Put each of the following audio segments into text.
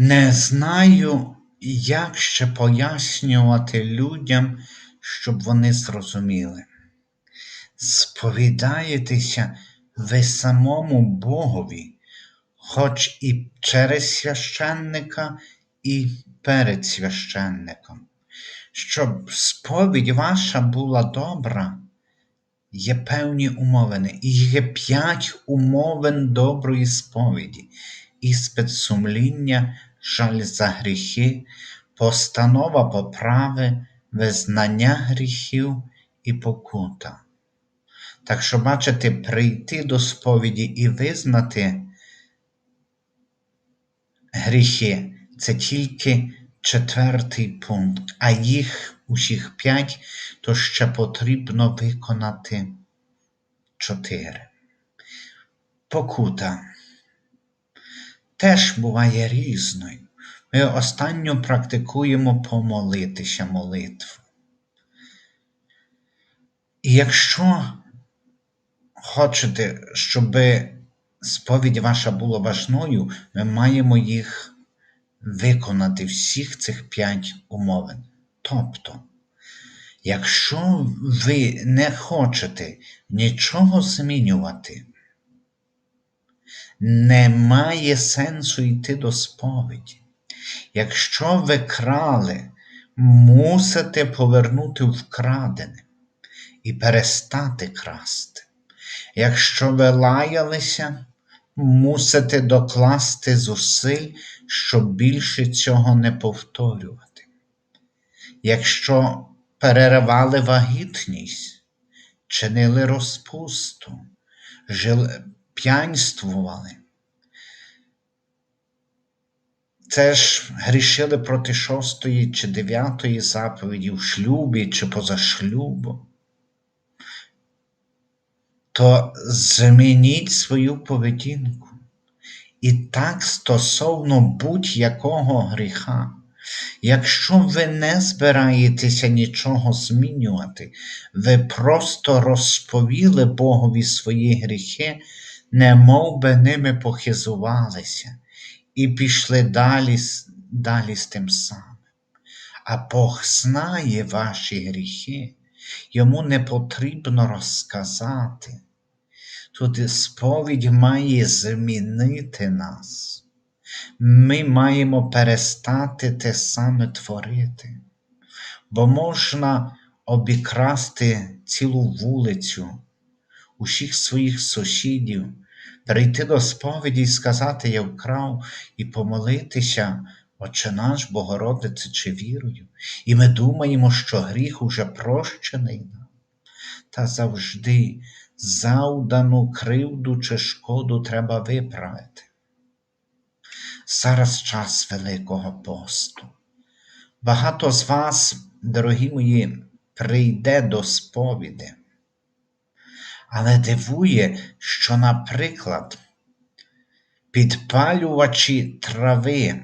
Не знаю, як ще пояснювати людям, щоб вони зрозуміли. Сповідаєтеся ви самому Богові, хоч і через священника, і перед священником. Щоб сповідь ваша була добра, є певні умовини, і є п'ять умовин доброї сповіді, іспит сумління, жаль за гріхи, постанова поправи, визнання гріхів і покута. Так що, бачите, прийти до сповіді і визнати гріхи це тільки четвертий пункт, а їх усіх п'ять, то ще потрібно виконати чотири. Покута теж буває різною. Ми останньо практикуємо помолитися молитву. І якщо хочете, щоб сповідь ваша була важною, ми маємо їх виконати всіх цих п'ять умовин. Тобто, якщо ви не хочете нічого змінювати, немає сенсу йти до сповіді. Якщо ви крали, мусите повернути вкрадене і перестати красти. Якщо ви лаялися, мусите докласти зусиль, щоб більше цього не повторювати. Якщо переривали вагітність, чинили розпусту, жили, п'янствували, це ж грішили проти шостої чи дев'ятої заповіді в шлюбі чи поза шлюбом, то змініть свою поведінку. І так стосовно будь-якого гріха. Якщо ви не збираєтеся нічого змінювати, ви просто розповіли Богові свої гріхи, не мов би ними похизувалися, і пішли далі, далі з тим самим. А Бог знає ваші гріхи, йому не потрібно розказати. Тут сповідь має змінити нас. Ми маємо перестати те саме творити, бо можна обікрасти цілу вулицю, усіх своїх сусідів, прийти до сповіді і сказати Я вкрав, і помолитися, Отче наш Богородице чи вірою, і ми думаємо, що гріх уже прощений нам, та завжди завдану кривду чи шкоду треба виправити. Зараз час Великого посту. Багато з вас, дорогі мої, прийде до сповіди. Але дивує, що, наприклад, підпалювачі трави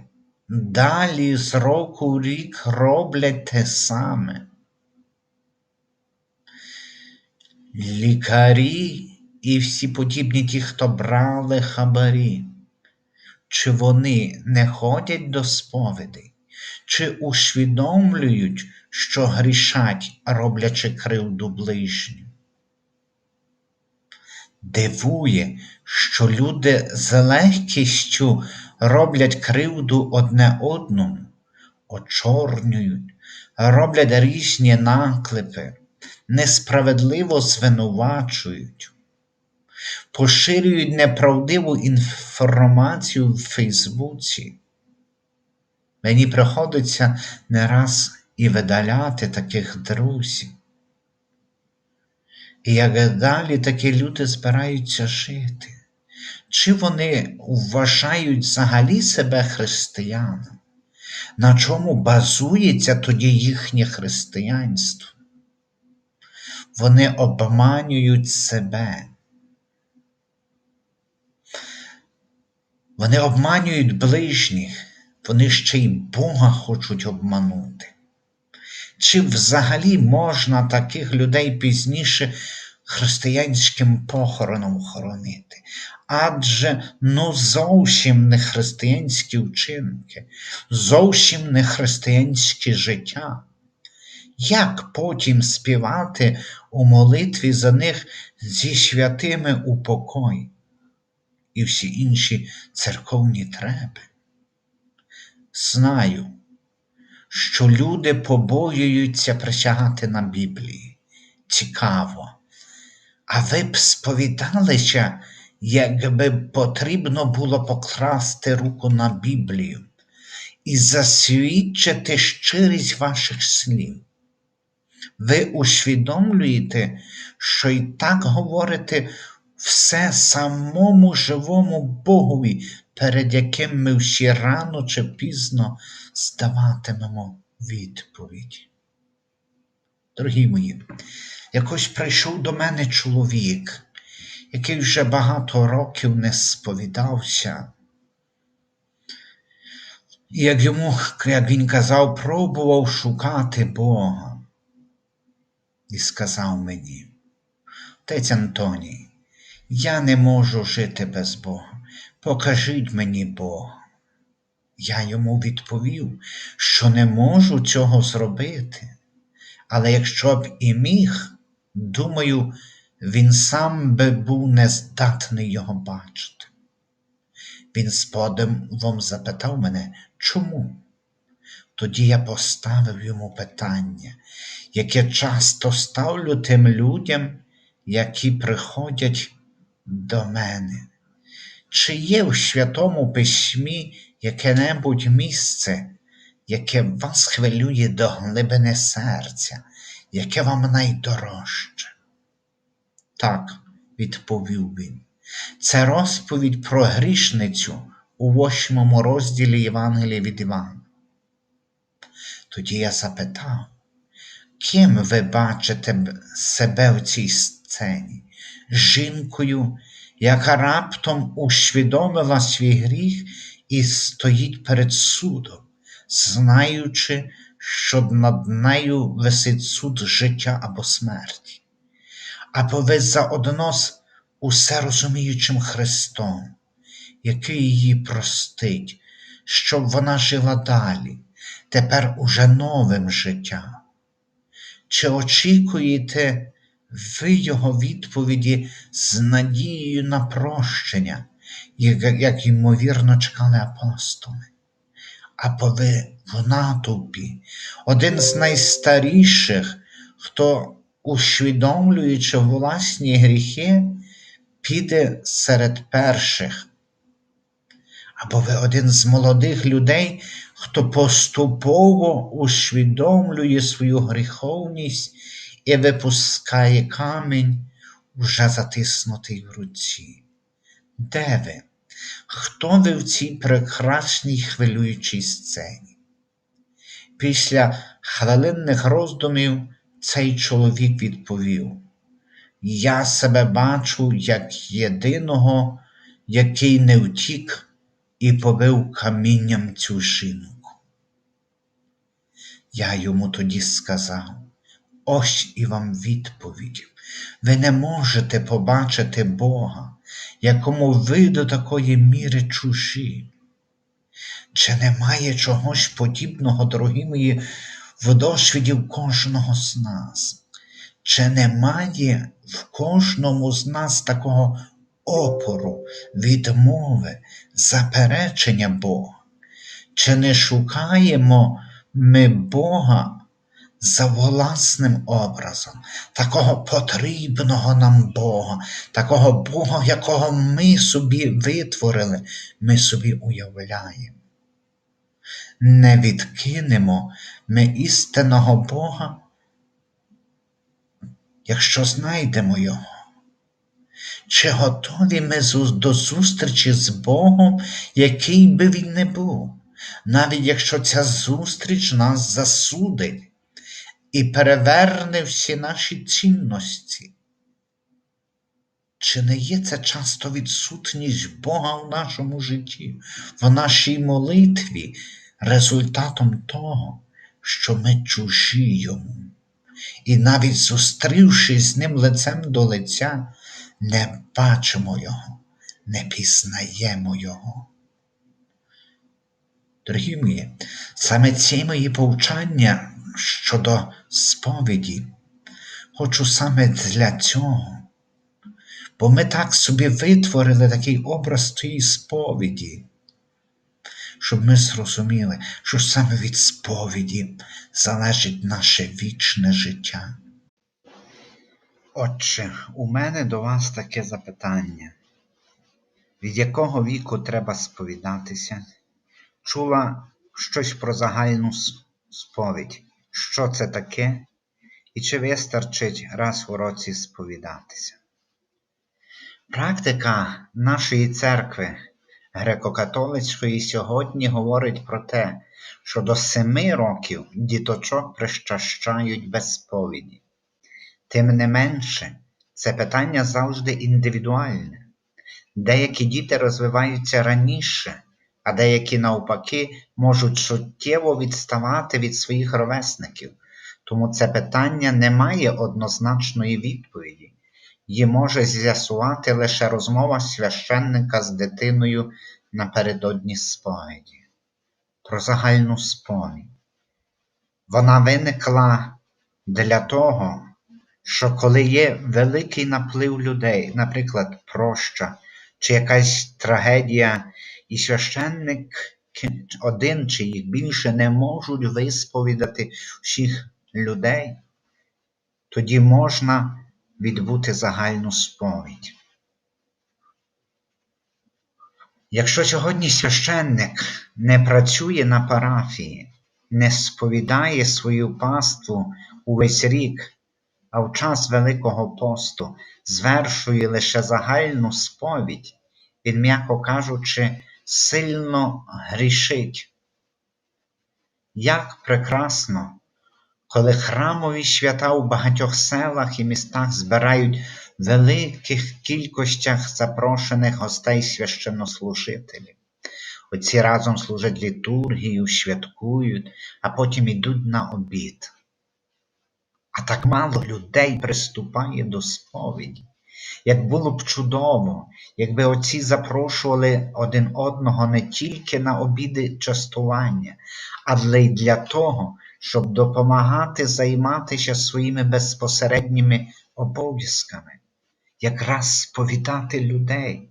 далі з року в рік роблять те саме. Лікарі і всі подібні ті, хто брали хабарі, чи вони не ходять до сповідей, чи усвідомлюють, що грішать, роблячи кривду ближню? Дивує, що люди з легкістю роблять кривду одне одному, очорнюють, роблять різні наклепи несправедливо звинувачують, поширюють неправдиву інформацію в Фейсбуці. Мені приходиться не раз і видаляти таких друзів. Як далі такі люди збираються жити? Чи вони вважають взагалі себе християнами? На чому базується тоді їхнє християнство? Вони обманюють себе. Вони обманюють ближніх, вони ще й Бога хочуть обманути. Чи взагалі можна таких людей пізніше християнським похороном хоронити. Адже ну зовсім не християнські вчинки, зовсім не християнське життя. Як потім співати у молитві за них зі святими у покой і всі інші церковні треби? Знаю, що люди побоюються присягати на Біблії. Цікаво. А ви б сповідалися, якби потрібно було покласти руку на Біблію і засвідчити щирість ваших слів. Ви усвідомлюєте, що і так говорите все самому живому Богові, перед яким ми всі рано чи пізно здаватимемо відповідь. Дорогі мої, якось прийшов до мене чоловік, який вже багато років не сповідався. І як йому, як він казав, пробував шукати Бога. І сказав мені, отець Антоній, я не можу жити без Бога. Покажіть мені Бога. Я йому відповів, що не можу цього зробити. Але якщо б і міг, думаю, він сам би був нездатний його бачити. Він з подивом запитав мене, чому? Тоді я поставив йому питання, яке часто ставлю тим людям, які приходять до мене. Чи є в Святому Письмі яке-небудь місце, яке вас хвилює до глибини серця, яке вам найдорожче? Так, відповів він, це розповідь про грішницю у восьмому розділі Євангелія від Івана. Тоді я запитав, ким ви бачите себе в цій сцені? Жінкою, яка раптом усвідомила свій гріх і стоїть перед судом, знаючи, що над нею висить суд життя або смерті, або ви заодно з усе розуміючим Христом, який її простить, щоб вона жила далі, тепер уже новим життям. Чи очікуєте ви його відповіді з надією на прощення, як, ймовірно чекали апостоли? Або ви в натовпі, один з найстаріших, хто, усвідомлюючи власні гріхи, піде серед перших. Або ви один з молодих людей, хто поступово усвідомлює свою гріховність і випускає камінь, уже затиснутий в руці. Де ви? Хто ви в цій прекрасній хвилюючій сцені? Після хвилинних роздумів цей чоловік відповів: Я себе бачу як єдиного, який не втік і побив камінням цю жінку. Я йому тоді сказав: ось і вам відповідь. Ви не можете побачити Бога, якому ви до такої міри чужі. Чи немає чогось подібного, дорогі мої, в досвіді кожного з нас? Чи немає в кожному з нас такого опору, відмови, заперечення Бога? Чи не шукаємо ми Бога за власним образом, такого потрібного нам Бога, такого Бога, якого ми собі витворили, ми собі уявляємо? Не відкинемо ми істинного Бога, якщо знайдемо Його. Чи готові ми до зустрічі з Богом, який би він не був, навіть якщо ця зустріч нас засудить і переверне всі наші цінності? Чи не є це часто відсутність Бога в нашому житті, в нашій молитві, результатом того, що ми чужі Йому? і навіть зустрівшись з ним лицем до лиця, не бачимо його, не пізнаємо його. Дорогі мої, саме ці мої повчання щодо сповіді, хочу саме для цього. Бо ми так собі витворили такий образ тієї сповіді, щоб ми зрозуміли, що саме від сповіді залежить наше вічне життя. Отже, у мене до вас таке запитання. Від якого віку треба сповідатися? Чула щось про загальну сповідь. Що це таке? І чи вистачить раз у році сповідатися? Практика нашої церкви греко-католицької сьогодні говорить про те, що до семи років діточок прищащають без сповіді. Тим не менше, це питання завжди індивідуальне. Деякі діти розвиваються раніше, а деякі, навпаки, можуть суттєво відставати від своїх ровесників. Тому це питання не має однозначної відповіді. Її може з'ясувати лише розмова священника з дитиною напередодні сповіді. Про загальну сповідь. Вона виникла для того, що коли є великий наплив людей, наприклад, проща чи якась трагедія, і священник один чи їх більше не можуть висповідати всіх людей, тоді можна відбути загальну сповідь. Якщо сьогодні священник не працює на парафії, не сповідає свою паству увесь рік, а в час Великого посту звершує лише загальну сповідь, він, м'яко кажучи, сильно грішить. Як прекрасно, коли храмові свята у багатьох селах і містах збирають в великих кількостях запрошених гостей священнослужителів. Оці разом служать літургію, святкують, а потім ідуть на обід. А так мало людей приступає до сповіді. Як було б чудово, якби отці запрошували один одного не тільки на обіди частування, але й для того, щоб допомагати займатися своїми безпосередніми обов'язками, якраз сповідати людей.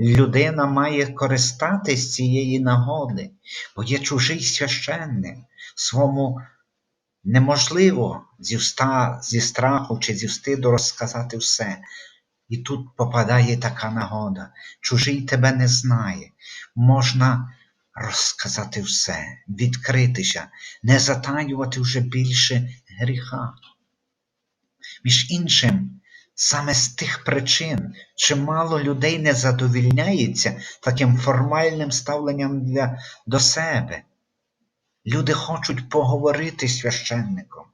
Людина має користатись цієї нагоди, бо є чужий священник, свому неможливо зі, страху чи зі встиду розказати все. І тут попадає така нагода. Чужий тебе не знає. Можна розказати все, відкритися, не затаювати вже більше гріха. Між іншим, саме з тих причин, чимало людей не задовільняється таким формальним ставленням для, до себе. Люди хочуть поговорити з священником.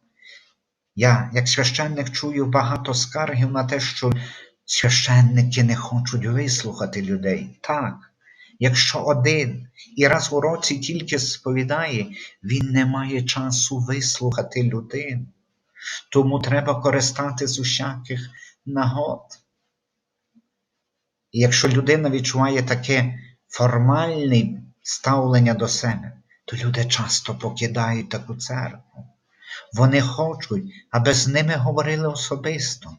Я, як священник, чую багато скаргів на те, що священники не хочуть вислухати людей. Так, якщо один і раз у році тільки сповідає, він не має часу вислухати людину. Тому треба користати усяких нагод. І якщо людина відчуває таке формальне ставлення до себе, то люди часто покидають таку церкву. Вони хочуть, аби з ними говорили особисто,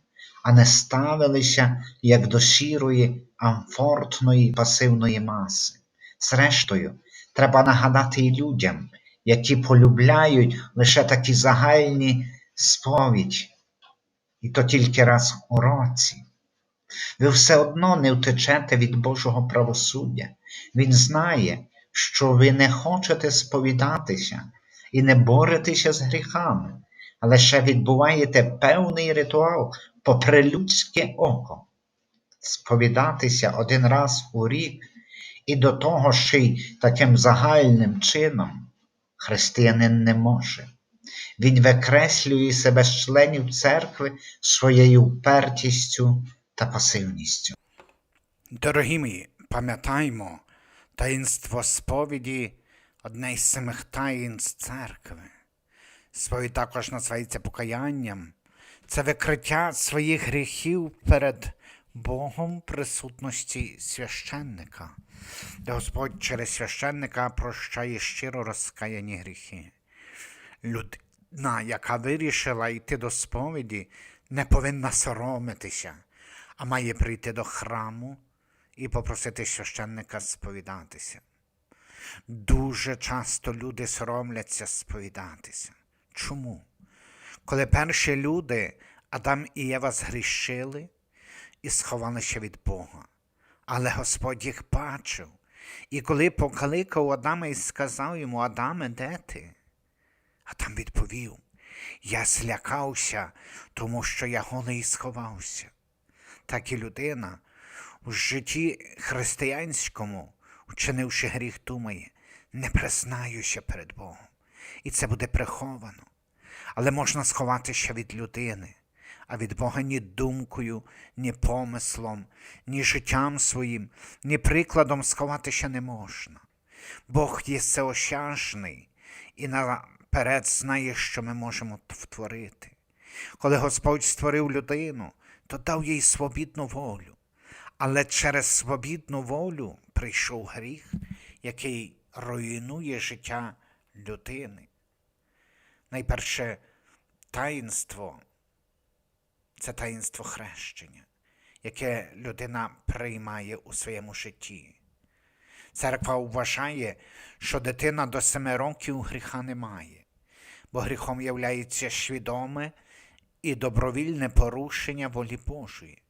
а не ставилися як до сірої, амфортної пасивної маси. Зрештою, треба нагадати і людям, які полюбляють лише такі загальні сповідь, і то тільки раз у році. Ви все одно не втечете від Божого правосуддя. Він знає, що ви не хочете сповідатися і не боретеся з гріхами, а лише відбуваєте певний ритуал попри людське око. Сповідатися один раз у рік і до того ще й таким загальним чином християнин не може. Він викреслює себе з членів церкви своєю впертістю та пасивністю. Дорогі мої, пам'ятаймо, таїнство сповіді одне із самих таїнств церкви. Сповідь також називається покаянням. Це викриття своїх гріхів перед Богом присутності священника, Господь через священника прощає щиро розкаяні гріхи. Людина, яка вирішила йти до сповіді, не повинна соромитися, а має прийти до храму і попросити священника сповідатися. Дуже часто люди соромляться сповідатися. Чому? Коли перші люди, Адам і Єва, згрішили і сховалися від Бога, але Господь їх бачив. І коли покликав Адама і сказав йому, Адаме, де ти? Адам відповів, я злякався, тому що я голий сховався. Так і людина у житті християнському, вчинивши гріх, думає, не признаюся перед Богом. І це буде приховано. Але можна сховатися від людини, а від Бога ні думкою, ні помислом, ні життям своїм, ні прикладом сховатися не можна. Бог є всеощажний і наперед знає, що ми можемо втворити. Коли Господь створив людину, то дав їй свобідну волю. Але через свобідну волю прийшов гріх, який руйнує життя людини. Найперше таїнство це таїнство хрещення, яке людина приймає у своєму житті. Церква вважає, що дитина до семи років гріха не має, бо гріхом являється свідоме і добровільне порушення волі Божої.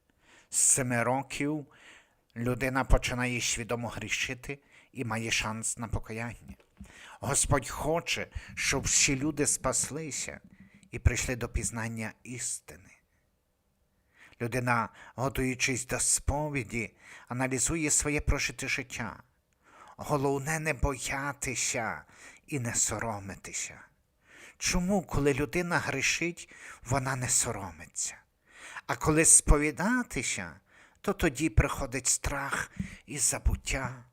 З семи років людина починає свідомо грішити і має шанс на покаяння. Господь хоче, щоб всі люди спаслися і прийшли до пізнання істини. Людина, готуючись до сповіді, аналізує своє прожите життя. Головне не боятися і не соромитися. Чому, коли людина грішить, вона не соромиться? А коли сповідатися, то тоді приходить страх і забуття.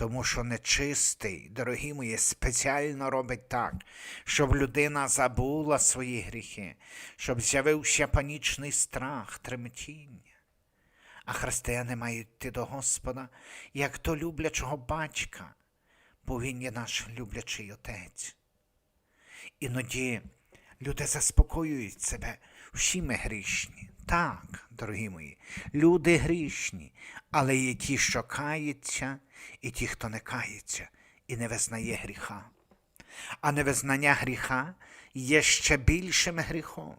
Тому що нечистий, дорогі мої, спеціально робить так, щоб людина забула свої гріхи, щоб з'явився панічний страх, тремтіння. А християни мають йти до Господа як до люблячого батька, бо Він є наш люблячий отець. Іноді люди заспокоюють себе, всі ми грішні. Так, дорогі мої, люди грішні, але є ті, що каються, і ті, хто не кається і не визнає гріха. А невизнання гріха є ще більшим гріхом,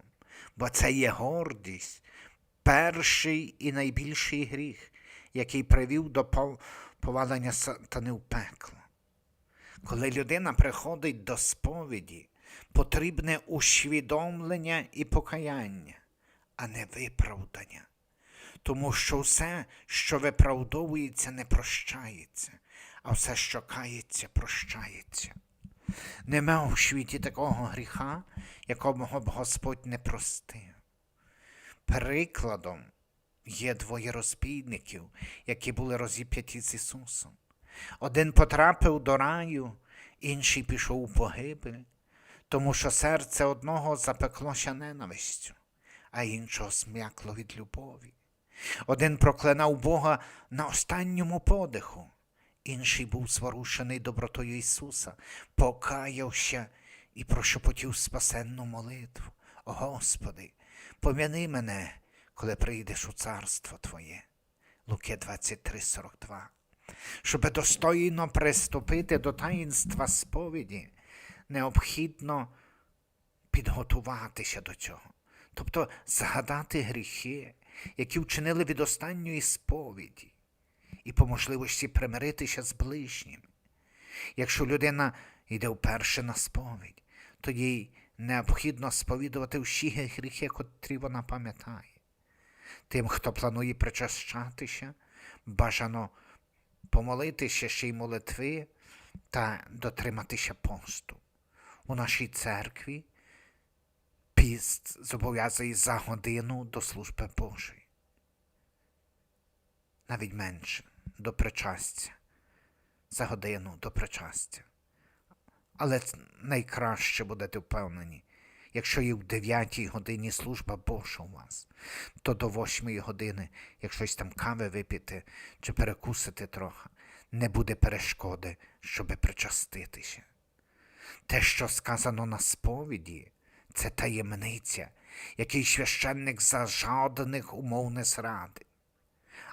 бо це є гордість, перший і найбільший гріх, який привів до пов- повалення сатани в пекло. Коли людина приходить до сповіді, потрібне усвідомлення і покаяння, а не виправдання. Тому що все, що виправдовується, не прощається, а все, що кається, прощається. Нема у світі такого гріха, якого б Господь не простив. Прикладом є двоє розбійників, які були розіп'яті з Ісусом. Один потрапив до раю, інший пішов у погибель, тому що серце одного запеклося ненавистю, а іншого смякло від любові. Один проклинав Бога на останньому подиху, інший був зворушений добротою Ісуса, покаявся і прошепотів спасенну молитву. Господи, пом'яни мене, коли прийдеш у царство Твоє. Луки 23,42. Щоб достойно приступити до таїнства сповіді, необхідно підготуватися до цього, тобто згадати гріхи, які вчинили від останньої сповіді, і по можливості примиритися з ближнім. Якщо людина йде вперше на сповідь, то їй необхідно сповідувати всі гріхи, котрі вона пам'ятає. Тим, хто планує причащатися, бажано помолитися ще й молитви та дотриматися посту. У нашій церкві піст зобов'язує за годину до служби Божої. Навіть менше до причастя, за годину до причастя. Але найкраще будете впевнені, якщо і в 9 годині служба Божа у вас, то до 8 години, як щось там кави випіти чи перекусити трохи, не буде перешкоди, щоби причаститися. Те, що сказано на сповіді, це таємниця, який священник за жодних умов не зрадить.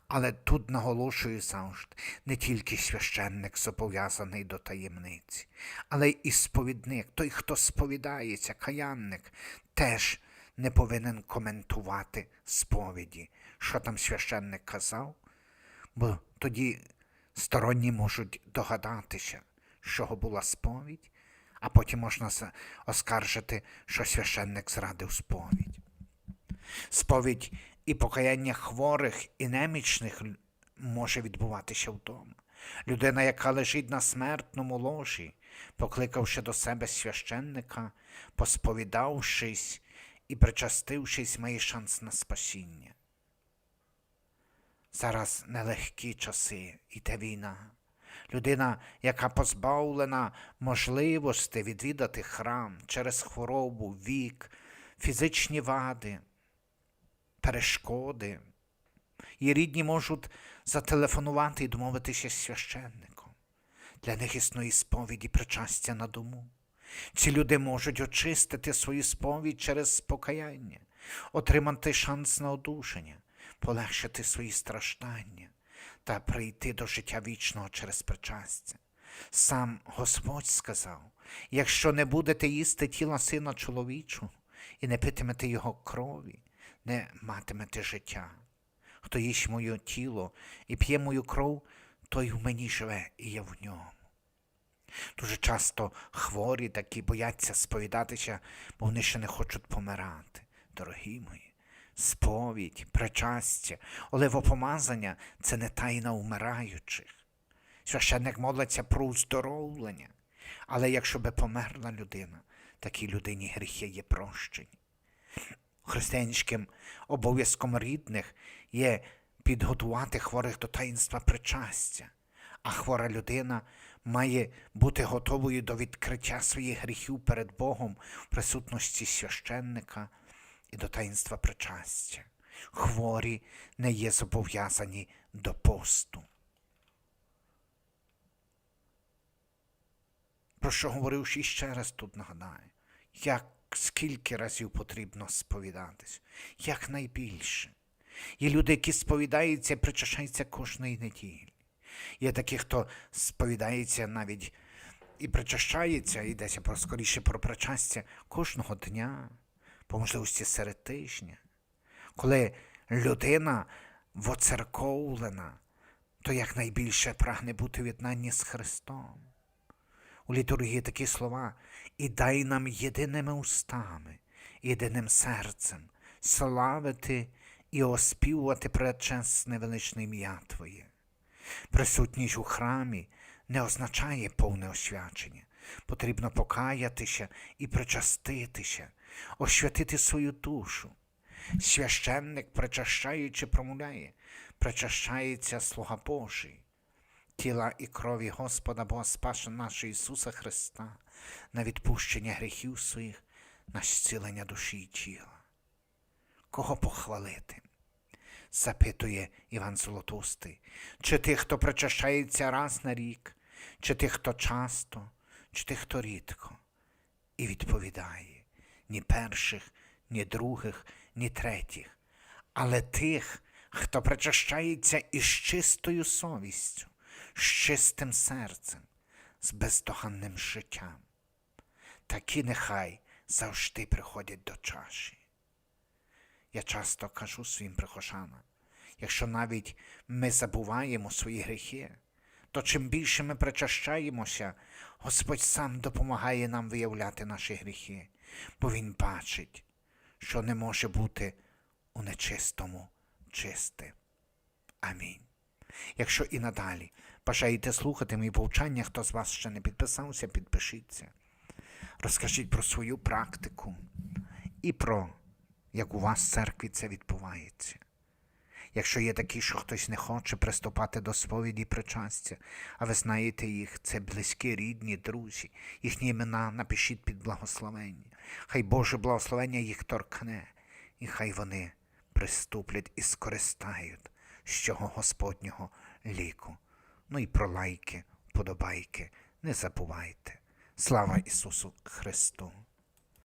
Але тут наголошую завжди, не тільки священник зобов'язаний до таємниці, але і сповідник, той, хто сповідається, каянник, теж не повинен коментувати сповіді, що там священник казав, бо тоді сторонні можуть догадатися, чого була сповідь, а потім можна оскаржити, що священник зрадив сповідь. Сповідь і покаяння хворих і немічних може відбуватися вдома. Людина, яка лежить на смертному ложі, покликавши до себе священника, посповідавшись і причастившись, має шанс на спасіння. Зараз нелегкі часи, йде війна. Людина, яка позбавлена можливості відвідати храм через хворобу, вік, фізичні вади, перешкоди. Її рідні можуть зателефонувати і домовитися з священником. Для них існує сповіді причастя на дому. Ці люди можуть очистити свою сповідь через покаяння, отримати шанс на одужання, полегшити свої страждання та прийти до життя вічного через причастя. Сам Господь сказав: якщо не будете їсти тіла сина чоловічого і не питимете його крові, не матимете життя. Хто їсть моє тіло і п'є мою кров, той в мені живе і я в ньому. Дуже часто хворі такі бояться сповідатися, бо вони ще не хочуть помирати. Дорогі мої, сповідь, причастя, оливопомазання це не тайна умираючих. Священник молиться про уздоровлення. Але якщо би померла людина, такій людині гріхи є прощені. Християнським обов'язком рідних є підготувати хворих до таїнства причастя, а хвора людина має бути готовою до відкриття своїх гріхів перед Богом в присутності священника і до таїнства причастя. Хворі не є зобов'язані до посту. Про що говорив ще раз тут нагадаю, як скільки разів потрібно сповідатись, як найбільше. Є люди, які сповідаються і причащаються кожної неділі. Є такі, хто сповідається навіть і причащається, йдеться про скоріше про причастя кожного дня, по можливості серед тижня. Коли людина воцерковлена, то якнайбільше прагне бути в єднанні з Христом. У літургії такі слова і дай нам єдиними устами, єдиним серцем славити і оспівувати предчесне величне ім'я Твоє. Присутність у храмі не означає повне освячення. Потрібно покаятися і причаститися, освятити свою душу. Священник, причащаючи, промовляє, причащається слуга Божий тіла і крові Господа Бога Спаса нашого Ісуса Христа на відпущення гріхів своїх, на зцілення душі і тіла. Кого похвалити? запитує Іван Золотустий, чи тих, хто причащається раз на рік, чи тих, хто часто, чи тих, хто рідко. І відповідає ні перших, ні других, ні третіх, але тих, хто причащається із чистою совістю, з чистим серцем, з бездоганним життям. Такі нехай завжди приходять до чаші. Я часто кажу своїм прихожанам, якщо навіть ми забуваємо свої гріхи, то чим більше ми причащаємося, Господь сам допомагає нам виявляти наші гріхи, бо Він бачить, що не може бути у нечистому чисте. Амінь. Якщо і надалі бажаєте слухати мої повчання, хто з вас ще не підписався, підпишіться. Розкажіть про свою практику і про як у вас в церкві це відбувається. Якщо є такі, що хтось не хоче приступати до сповіді причастя, а ви знаєте їх, це близькі, рідні, друзі, їхні імена напишіть під благословення. Хай Боже благословення їх торкне, і хай вони приступлять і скористають з цього Господнього ліку. Ну і про лайки, подобайки, не забувайте. Слава Ісусу Христу!